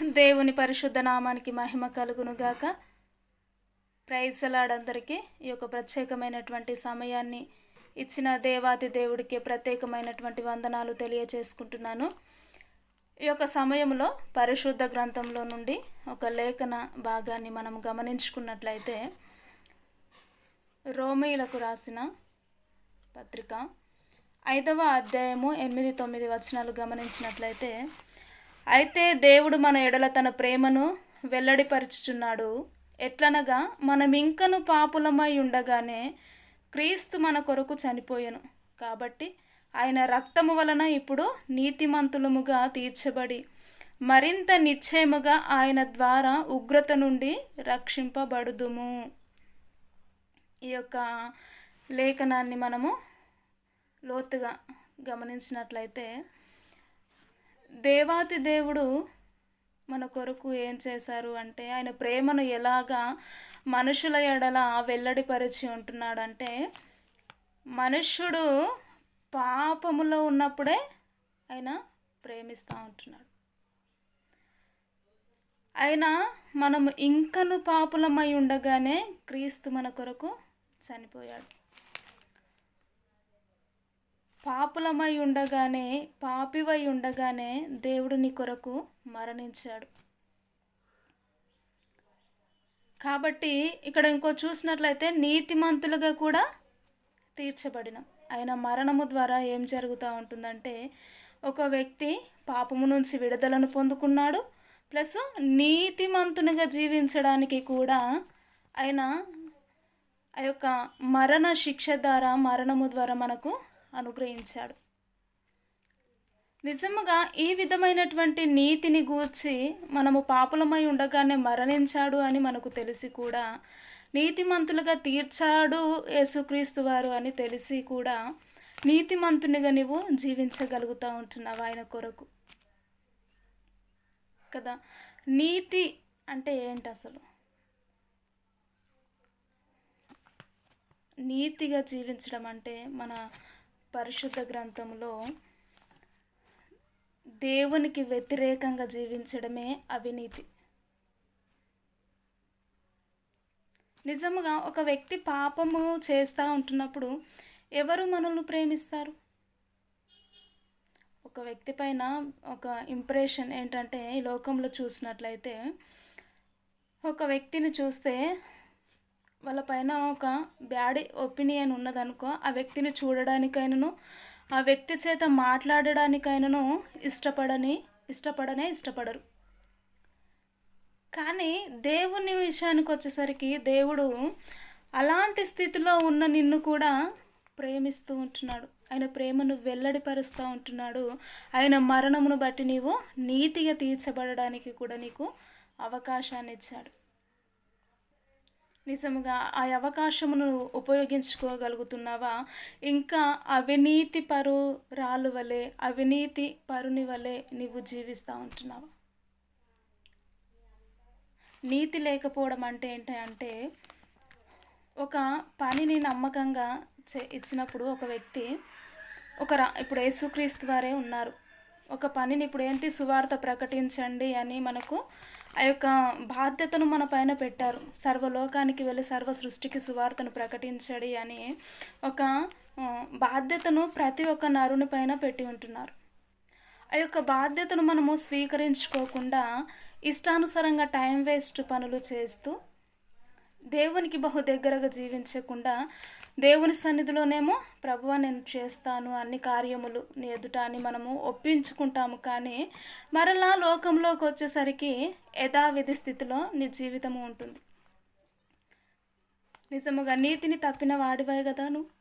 దేవుని పరిశుద్ధ నామానికి మహిమ కలుగునుగాక. ప్రైజలాడందరికీ ఈ యొక్క ప్రత్యేకమైనటువంటి సమయాన్ని ఇచ్చిన దేవాది దేవుడికి ప్రత్యేకమైనటువంటి వందనాలు తెలియచేసుకుంటున్నాను. ఈ యొక్క సమయంలో పరిశుద్ధ గ్రంథంలో నుండి ఒక లేఖన భాగాన్ని మనం గమనించుకున్నట్లయితే రోమిలకు రాసిన పత్రిక ఐదవ అధ్యాయము ఎనిమిది తొమ్మిది వచనాలు గమనించినట్లయితే అయితే దేవుడు మన ఎడల తన ప్రేమను వెల్లడిపరుచుచున్నాడు. ఎట్లనగా మనం ఇంకను పాపులమై ఉండగానే క్రీస్తు మన కొరకు చనిపోయాను. కాబట్టి ఆయన రక్తము వలన ఇప్పుడు నీతిమంతులముగా తీర్చబడి మరింత నిశ్చయముగా ఆయన ద్వారా ఉగ్రత నుండి రక్షింపబడుదుము. ఈ యొక్క లేఖనాన్ని మనము లోతుగా గమనించినట్లయితే దేవాతి దేవుడు మన కొరకు ఏం చేశారు అంటే ఆయన ప్రేమను ఎలాగా మనుషుల ఎడల వెల్లడిపరిచి ఉంటున్నాడంటే మనుష్యుడు పాపములో ఉన్నప్పుడే ఆయన ప్రేమిస్తూ ఉంటున్నాడు. ఆయన మనం ఇంకను పాపులమై ఉండగానే క్రీస్తు మన కొరకు చనిపోయాడు. పాపులమై ఉండగానే పాపివై ఉండగానే దేవుడు నీ కొరకు మరణించాడు. కాబట్టి ఇక్కడ ఇంకో చూసినట్లయితే నీతిమంతులుగా కూడా తీర్చబడినాం. ఆయన మరణము ద్వారా ఏం జరుగుతూ ఉంటుందంటే ఒక వ్యక్తి పాపము నుంచి విడుదలను పొందుకున్నాడు ప్లస్ నీతిమంతునిగా జీవించడానికి కూడా ఆయన ఆ యొక్క మరణ శిక్ష ద్వారా మరణము ద్వారా మనకు అనుగ్రహించాడు. నిజముగా ఈ విధమైనటువంటి నీతిని గూర్చి మనము పాపులమై ఉండగానే మరణించాడు అని మనకు తెలిసి కూడా నీతిమంతులుగా తీర్చాడు యేసుక్రీస్తు వారు అని తెలిసి కూడా నీతిమంతునిగా నువ్వు జీవించగలుగుతూ ఉంటున్నావు ఆయన కొరకు. కదా? నీతి అంటే ఏంటి అసలు? నీతిగా జీవించడం అంటే మన పరిశుద్ధ గ్రంథంలో దేవునికి వ్యతిరేకంగా జీవించడమే అవినీతి. నిజముగా ఒక వ్యక్తి పాపము చేస్తూ ఉంటున్నప్పుడు ఎవరు మనల్ని ప్రేమిస్తారు? ఒక వ్యక్తి పైన ఒక ఇంప్రెషన్ ఏంటంటే ఈ లోకంలో చూసినట్లయితే ఒక వ్యక్తిని చూస్తే వాళ్ళ పైన ఒక బ్యాడ్ ఒపీనియన్ ఉన్నదనుకో ఆ వ్యక్తిని చూడడానికైనాను ఆ వ్యక్తి చేత మాట్లాడడానికైనాను ఇష్టపడని ఇష్టపడనే ఇష్టపడరు. కానీ దేవుని విషయానికి వచ్చేసరికి దేవుడు అలాంటి స్థితిలో ఉన్న నిన్ను కూడా ప్రేమిస్తూ ఉంటున్నాడు. ఆయన ప్రేమను వెల్లడిపరుస్తూ ఉంటున్నాడు. ఆయన మరణమును బట్టి నీవు నీతిగా తీర్చబడడానికి కూడా నీకు అవకాశాన్ని ఇచ్చాడు. నిజముగా ఆ అవకాశమును ఉపయోగించుకోగలుగుతున్నావా? ఇంకా అవినీతి పరు రాలు వలె అవినీతి పరుని వలె నీవు జీవిస్తూ ఉంటున్నావా? నీతి లేకపోవడం అంటే ఏంటి అంటే ఒక పనిని నమ్మకంగా చే ఇచ్చినప్పుడు ఒక వ్యక్తి ఒక రా ఇప్పుడు యేసుక్రీస్తు వారే ఉన్నారు. ఒక పనిని ఇప్పుడు ఏంటి సువార్త ప్రకటించండి అని మనకు ఆ యొక్క బాధ్యతను మన పైన పెట్టారు. సర్వలోకానికి వెళ్ళి సర్వ సృష్టికి సువార్తను ప్రకటించడి అని ఒక బాధ్యతను ప్రతి ఒక్క నరుని పైన పెట్టి ఉంటున్నారు. ఆ యొక్క బాధ్యతను మనము స్వీకరించుకోకుండా ఇష్టానుసారంగా టైం వేస్ట్ పనులు చేస్తూ దేవునికి బహు దగ్గరగా జీవించకుండా దేవుని సన్నిధిలోనేమో ప్రభువా నేను చేస్తాను అన్ని కార్యములు నీ ఎదుట అని మనము ఒప్పించుకుంటాము. కానీ మరలా లోకంలోకి వచ్చేసరికి యథావిధి స్థితిలో నీ జీవితము ఉంటుంది. నిజముగా నీతిని తప్పిన వాడివే కదా నువ్వు.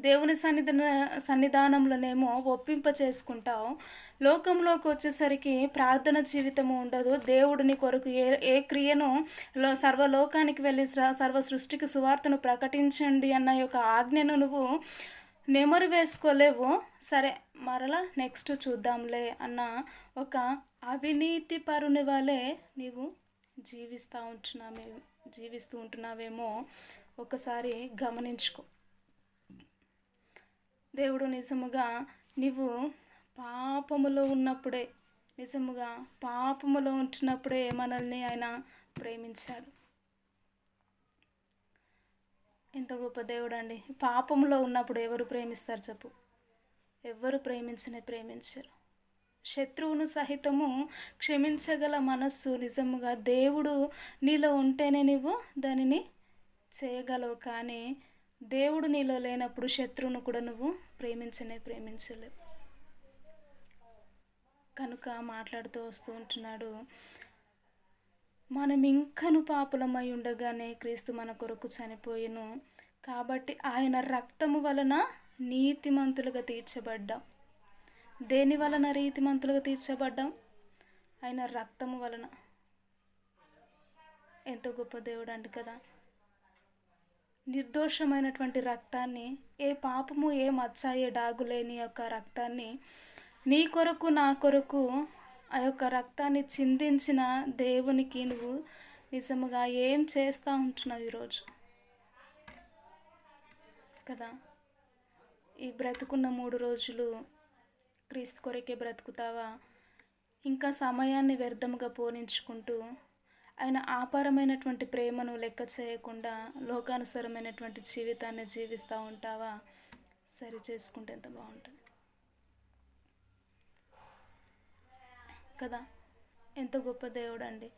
దేవుని సన్నిధి సన్నిధానంలోనేమో ఒప్పింప చేసుకుంటావు లోకంలోకి వచ్చేసరికి ప్రార్థన జీవితము ఉండదు. దేవుడిని కొరకు ఏ ఏ క్రియను లో సర్వలోకానికి వెళ్ళి సర్వ సృష్టికి సువార్తను ప్రకటించండి అన్న యొక్క ఆజ్ఞను నువ్వు నెమరు వేసుకోలేవు. సరే మరలా నెక్స్ట్ చూద్దాంలే అన్న ఒక అవినీతి పరుని వలె నీవు జీవిస్తూ ఉంటున్నామే జీవిస్తూ ఉంటున్నావేమో ఒకసారి గమనించుకో. దేవుడు నిజముగా నీవు పాపములో ఉన్నప్పుడే నిజముగా పాపములో ఉంటున్నప్పుడే మనల్ని ఆయన ప్రేమించాడు. ఎంత గొప్ప దేవుడు అండి పాపంలో ఉన్నప్పుడు ఎవరు ప్రేమిస్తారు చెప్పు. ఎవరు ప్రేమించనే ప్రేమించరు. శత్రువును సహితము క్షమించగల మనస్సు నిజముగా దేవుడు నీలో ఉంటేనే నువ్వు దానిని చేయగలవు. కానీ దేవుడు నీలో లేనప్పుడు శత్రువును కూడా నువ్వు ప్రేమించనే ప్రేమించలేవు. కనుక మాట్లాడుతూ వస్తూ ఉంటున్నాడు మనం ఇంకను పాపులమై ఉండగానే క్రీస్తు మన కొరకు చనిపోయిను. కాబట్టి ఆయన రక్తము వలన నీతిమంతులుగా తీర్చబడ్డాం. దేని వలన రీతిమంతులుగా తీర్చబడ్డాం? ఆయన రక్తము వలన. ఎంతో గొప్ప దేవుడు అండి కదా. నిర్దోషమైనటువంటి రక్తాన్ని ఏ పాపము ఏ మచ్చ ఏ డాగు యొక్క రక్తాన్ని నీ కొరకు నా కొరకు ఆ యొక్క రక్తాన్ని చిందించిన దేవునికి నువ్వు నిజముగా ఏం చేస్తూ ఉంటున్నావు ఈరోజు? కదా? ఈ బ్రతుకున్న మూడు రోజులు క్రీస్తు కొరకే బ్రతుకుతావా? ఇంకా సమయాన్ని వ్యర్థముగా పోనించుకుంటూ ఆయన ఆపారమైనటువంటి ప్రేమను లెక్క చేయకుండా లోకానుసరమైనటువంటి జీవితాన్ని జీవిస్తూ ఉంటావా? సరి చేసుకుంటే ఎంత బాగుంటుంది. కదా? ఎంత గొప్ప దేవుడు అండి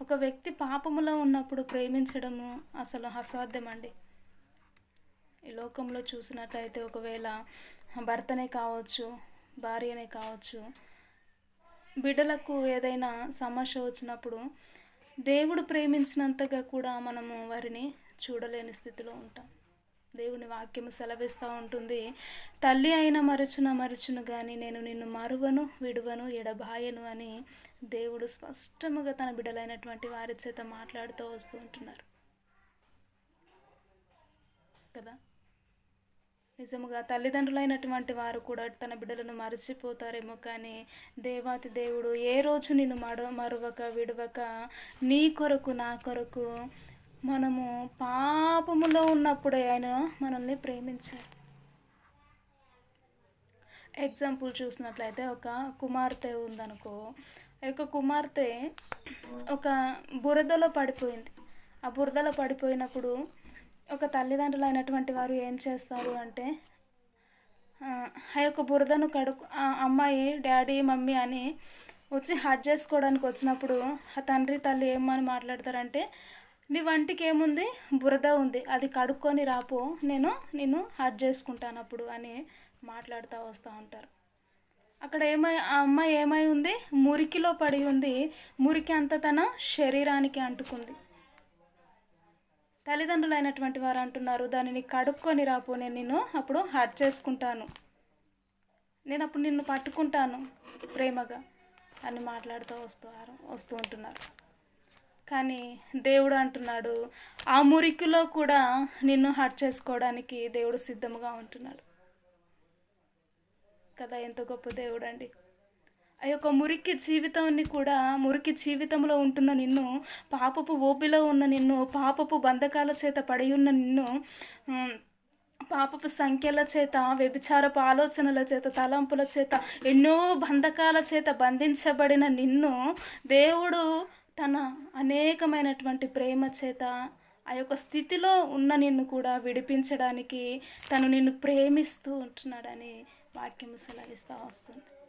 ఒక వ్యక్తి పాపములో ఉన్నప్పుడు ప్రేమించడము అసలు అసాధ్యం అండి ఈ లోకంలో చూసినట్లయితే ఒకవేళ భర్తనే కావచ్చు భార్యనే కావచ్చు బిడ్డలకు ఏదైనా సమస్య వచ్చినప్పుడు దేవుడు ప్రేమించినంతగా కూడా మనము వారిని చూడలేని స్థితిలో ఉంటాం. దేవుని వాక్యము సెలవిస్తూ ఉంటుంది తల్లి అయిన మరచున మరచును కానీ నేను నిన్ను మరువను విడువను ఎడబాయను అని దేవుడు స్పష్టముగా తన బిడ్డలైనటువంటి వారి చేత మాట్లాడుతూ వస్తూ ఉంటున్నారు. కదా? నిజముగా తల్లిదండ్రులైనటువంటి వారు కూడా తన బిడ్డలను మరచిపోతారేమో కానీ దేవాతి దేవుడు ఏ రోజు నిన్ను మడ మరువక విడవక నీ కొరకు నా కొరకు మనము పాపములో ఉన్నప్పుడే ఆయన మనల్ని ప్రేమించారు ఎగ్జాంపుల్ చూసినట్లయితే ఒక కుమార్తె ఉందనుకో యొక్క కుమార్తె ఒక బురదలో పడిపోయింది. ఆ బురదలో పడిపోయినప్పుడు ఒక తల్లిదండ్రులు అయినటువంటి వారు ఏం చేస్తారు అంటే ఆ యొక్క బురదను కడుకు ఆ అమ్మాయి డాడీ మమ్మీ అని వచ్చి హట్ చేసుకోవడానికి వచ్చినప్పుడు ఆ తండ్రి తల్లి ఏమని మాట్లాడతారంటే నీ వంటికి ఏముంది? బురద ఉంది. అది కడుక్కొని రాపో. నేను నిన్ను హట్ చేసుకుంటాను అప్పుడు అని మాట్లాడుతూ వస్తూ ఉంటారు. అక్కడ ఏమై ఆ అమ్మాయి ఏమై ఉంది? మురికిలో పడి ఉంది. మురికి అంతా తన శరీరానికి అంటుకుంది. తల్లిదండ్రులు అయినటువంటి వారు అంటున్నారు దానిని కడుక్కొని రాపో నేను నిన్ను అప్పుడు హట్ చేసుకుంటాను. నేను అప్పుడు నిన్ను పట్టుకుంటాను ప్రేమగా అని మాట్లాడుతూ వస్తూ వస్తూ ఉంటున్నారు. కానీ దేవుడు అంటున్నాడు ఆ మురికిలో కూడా నిన్ను హట్ చేసుకోవడానికి దేవుడు సిద్ధముగా ఉంటున్నాడు. కదా ఎంత గొప్ప దేవుడు అండి ఆ యొక్క మురికి జీవితాన్ని కూడా మురికి జీవితంలో ఉంటున్న నిన్ను పాపపు ఓపిలో ఉన్న నిన్ను పాపపు బంధకాల చేత పడి ఉన్న నిన్ను పాపపు సంఖ్యల చేత వ్యభిచారపు ఆలోచనల చేత తలంపుల చేత ఎన్నో బంధకాల చేత బంధించబడిన నిన్ను దేవుడు తన అనేకమైనటువంటి ప్రేమ చేత ఆ యొక్క స్థితిలో ఉన్న నిన్ను కూడా విడిపించడానికి తను నిన్ను ప్రేమిస్తూ ఉంటున్నాడని వాక్యం సెలవిస్తూ వస్తుంది.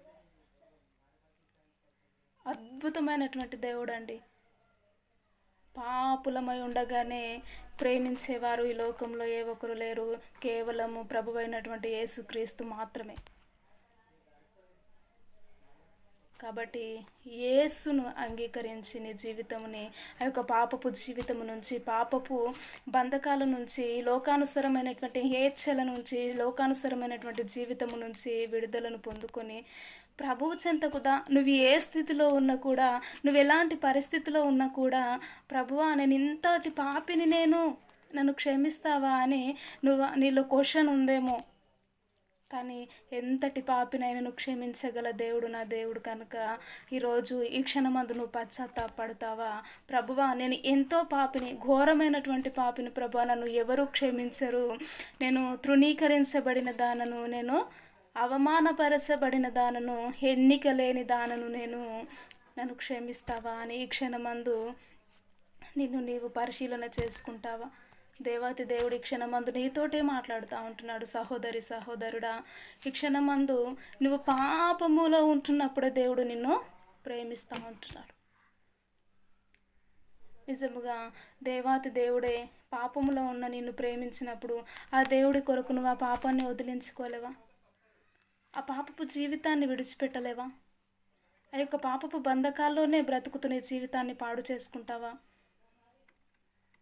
అద్భుతమైనటువంటి దేవుడు అండి పాపులమై ఉండగానే ప్రేమించేవారు ఈ లోకంలో ఏ ఒక్కరు లేరు. కేవలము ప్రభువైనటువంటి యేసుక్రీస్తు మాత్రమే. కాబట్టి యేసును అంగీకరించి నీ జీవితముని ఆ యొక్క పాపపు జీవితము నుంచి పాపపు బంధకాల నుంచి లోకానుసరమైనటువంటి హేచ్ఛల నుంచి లోకానుసరమైనటువంటి జీవితము నుంచి విడుదలను పొందుకొని ప్రభువు చెంతకుదా నువ్వు ఏ స్థితిలో ఉన్నా కూడా నువ్వు ఎలాంటి పరిస్థితిలో ఉన్నా కూడా ప్రభువా నేను ఇంతటి పాపిని నేను నన్ను క్షమిస్తావా అని నువ్వు నీలో క్వశ్చన్ ఉందేమో. కానీ ఎంతటి పాపినైనా క్షమించగల దేవుడు నా దేవుడు కనుక ఈరోజు ఈ క్షణమందు నువ్వు పశ్చాత్తాపడతావా? ప్రభువా నేను ఎంతో పాపిని ఘోరమైనటువంటి పాపిని ప్రభా నన్ను ఎవరు క్షమించరు? నేను తృణీకరించబడిన దానను నేను అవమానపరచబడిన దానను ఎన్నిక లేని దానను నేను నన్ను క్షమిస్తావా? అని ఈ క్షణమందు నిన్ను నీవు పరిశీలన చేసుకుంటావా? దేవాతి దేవుడి క్షణమందు నీతోటే మాట్లాడుతూ ఉంటున్నాడు. సహోదరి సహోదరుడా ఈ క్షణమందు నువ్వు పాపములో ఉంటున్నప్పుడే దేవుడు నిన్ను ప్రేమిస్తూ ఉంటున్నాడు. నిజముగా దేవాతి దేవుడే పాపములో ఉన్న నిన్ను ప్రేమించినప్పుడు ఆ దేవుడి కొరకు నువ్వు ఆ పాపాన్ని వదిలించుకోలేవా? ఆ పాపపు జీవితాన్ని విడిచిపెట్టలేవా? ఆ యొక్క పాపపు బంధకాల్లోనే బ్రతుకుతున్న జీవితాన్ని పాడు చేసుకుంటావా?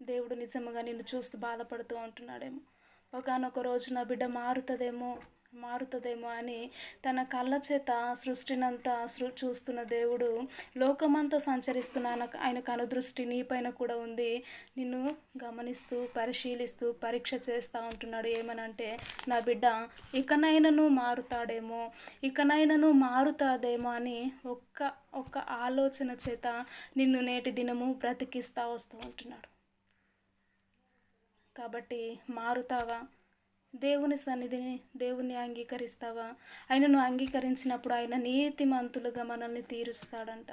దేవుడు నిజముగా నిన్ను చూస్తూ బాధపడుతూ ఉంటున్నాడేమో. ఒకనొక రోజు నా బిడ్డ మారుతుందేమో. మారుతుందేమో అని తన కళ్ళ చేత సృష్టినంతా సృ చూస్తున్న దేవుడు లోకమంతా సంచరిస్తున్న ఆయన- కనుదృష్టి నీపైన కూడా ఉంది. నిన్ను గమనిస్తూ పరిశీలిస్తూ పరీక్ష చేస్తూ ఉంటున్నాడు. ఏమనంటే నా బిడ్డ ఇకనైనను మారుతాడేమో ఇకనైనను మారుతాదేమో అని ఒక్క ఒక్క ఆలోచన చేత నిన్ను నేటి దినము బ్రతికిస్తూ వస్తూ ఉంటున్నాడు. కాబట్టి మారుతావా? దేవుని సన్నిధిని దేవుణ్ణి అంగీకరిస్తావా? ఆయనను అంగీకరించినప్పుడు ఆయన నీతిమంతులుగా మనల్ని తీరుస్తాడంట.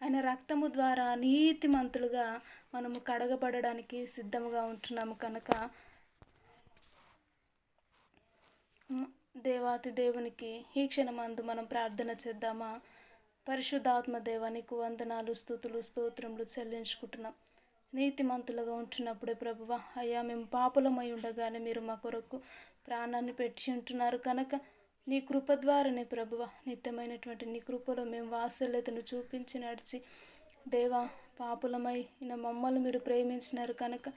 ఆయన రక్తము ద్వారా నీతిమంతులుగా మనము కడగబడడానికి సిద్ధముగా ఉంటున్నాము కనుక దేవాతి దేవునికి ఈ క్షణమందు మనం ప్రార్థన చేద్దామా? పరిశుద్ధాత్మ దేవానికి వందనాలు స్థుతులు స్తోత్రములు చెల్లించుకుంటున్నాం. నీతిమంతులుగా ఉంటున్నప్పుడే ప్రభువ అయ్యా మేము పాపులమై ఉండగానే మీరు మా కొరకు ప్రాణాన్ని పెట్టి ఉంటున్నారు కనుక నీ కృప ద్వారానే ప్రభువ నిత్యమైనటువంటి నీ కృపలో మేము వాత్సల్యతను చూపించి నడిచి దేవా పాపులమై నా మమ్మల్ని మీరు ప్రేమించినారు కనుక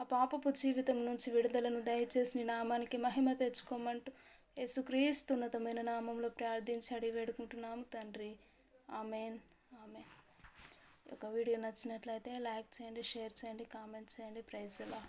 ఆ పాపపు జీవితం నుంచి విడుదలను దయచేసి నీ నామానికి మహిమ తెచ్చుకోమంటూ యేసుక్రీస్తున్నతమైన నామంలో ప్రార్థించి అడిగి వేడుకుంటున్నాము తండ్రి. ఆమెన్. ఆమెన్. ఒక వీడియో నచ్చినట్లయితే లైక్ చేయండి షేర్ చేయండి కామెంట్ చేయండి. ప్రైజ్ ఎలా